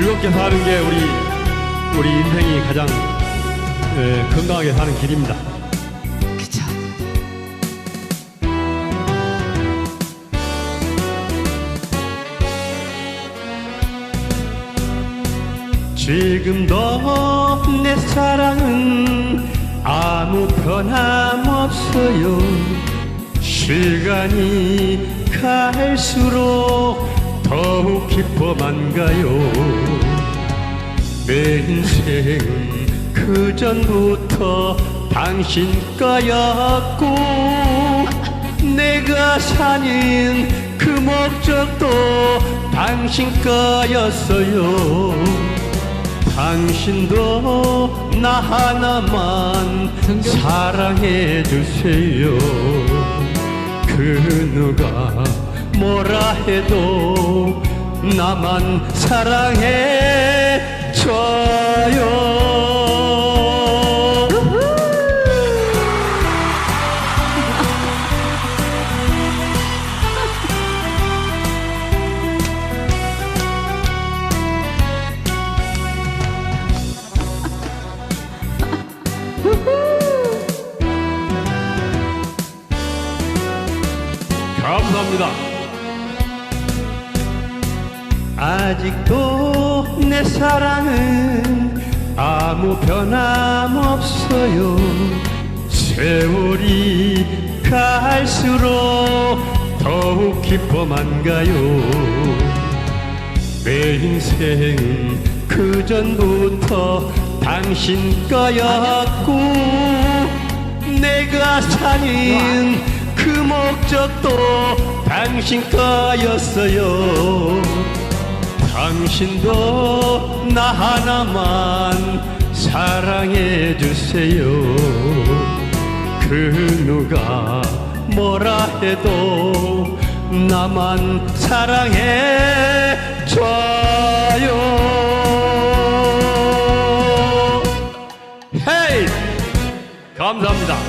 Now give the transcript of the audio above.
즐겁게 사는 게 우리 우리 인생이 가장 예, 건강하게 사는 길입니다. 그쵸. 지금도 내 사랑은 아무 변함 없어요 시간이 갈수록 더욱 깊어만 가요 내 인생은 그 전부터 당신 거였고 내가 사는 그 목적도 당신 거였어요 당신도 나 하나만 사랑해 주세요. 그 누가 뭐라 해도 나만 사랑해 감사합니다. 아직도 내 사랑은 아무 변함없어요. 세월이 갈수록 더욱 깊어만 가요. 내 인생은 그 전부터 당신 거였고 내가 사는 그 목적도 당신 거였어요. 당신도 나 하나만 사랑해 주세요. 그 누가 뭐라 해도 나만 사랑해 감사합니다